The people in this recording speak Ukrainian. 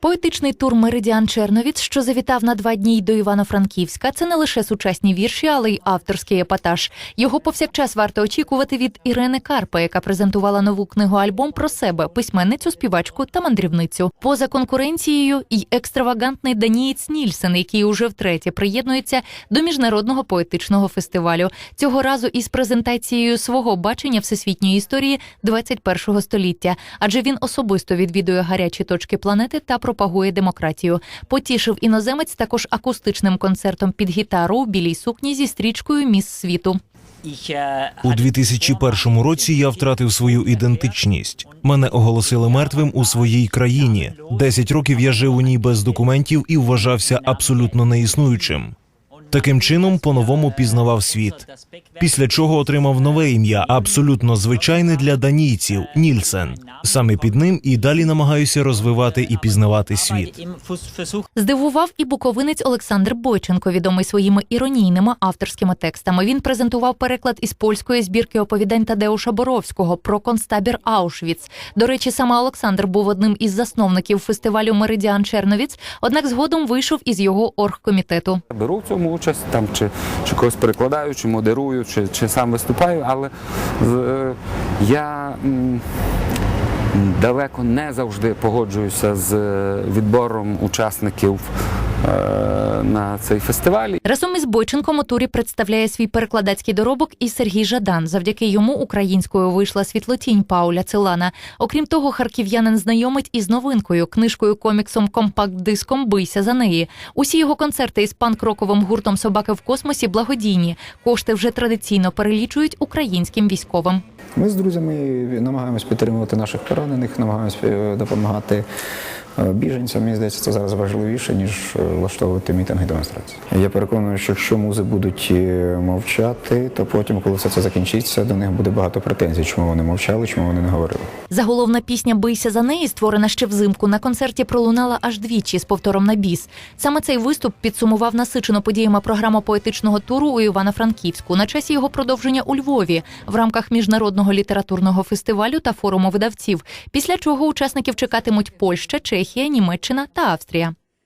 Поетичний тур Меридіан Черновіц, що завітав на два дні до Івано-Франківська, це не лише сучасні вірші, але й авторський епатаж. Його повсякчас варто очікувати від Ірени Карпа, яка презентувала нову книгу альбом про себе, письменницю, співачку та мандрівницю. Поза конкуренцією й екстравагантний Данієць Нільсен, який уже втретє приєднується до міжнародного поетичного фестивалю. Цього разу із презентацією свого бачення всесвітньої історії 21-го століття, адже він особисто відвідує гарячі точки планети та пропагує демократію. Потішив іноземець також акустичним концертом під гітару у білій сукні зі стрічкою Міс світу. У 2001 році я втратив свою ідентичність. Мене оголосили мертвим у своїй країні. Десять років я жив у ній без документів і вважався абсолютно неіснуючим. Таким чином по-новому пізнавав світ. Після чого отримав нове ім'я, абсолютно звичайне для данійців Нільсен. Саме під ним і далі намагаюся розвивати і пізнавати світ. Здивував і буковинець Олександр Бойченко, відомий своїми іронійними авторськими текстами. Він презентував переклад із польської збірки оповідань Тадеуша Боровського про концтабір Аушвіц. До речі, саме Олександр був одним із засновників фестивалю Меридіан Черновіц, однак згодом вийшов із його оргкомітету. Беру в цьому участь там, чи, чи когось перекладаю, чи модерую, чи, чи сам виступаю, але е, я м, далеко не завжди погоджуюся з е, відбором учасників е, на цей фестиваль. Разом із Бойченком у турі представляє свій перекладацький доробок і Сергій Жадан. Завдяки йому українською вийшла світлотінь Пауля Целана. Окрім того, харків'янин знайомить із новинкою, книжкою коміксом компакт-диском Бийся за неї. Усі його концерти із панк-роковим гуртом Собаки в космосі благодійні. Кошти вже традиційно перелічують українським військовим. Ми з друзями намагаємось підтримувати наших поранених, намагаємось е, допомагати біженцям. Мені здається, це зараз важливіше, ніж е, влаштовувати мітинги і демонстрації. Я переконаний, що якщо музи будуть е, мовчати, то потім, коли все це закінчиться, до них буде багато претензій, чому вони мовчали, чому вони не говорили. Заголовна пісня Бийся за неї, створена ще взимку, на концерті пролунала аж двічі з повтором на біс. Саме цей виступ підсумував насичено подіями програма поетичного туру у Івано-Франківську на часі його продовження у Львові в рамках міжнародного літературного фестивалю та форуму видавців. Після чого учасників чекатимуть Польща, Чехія, Німеччина та Австрія.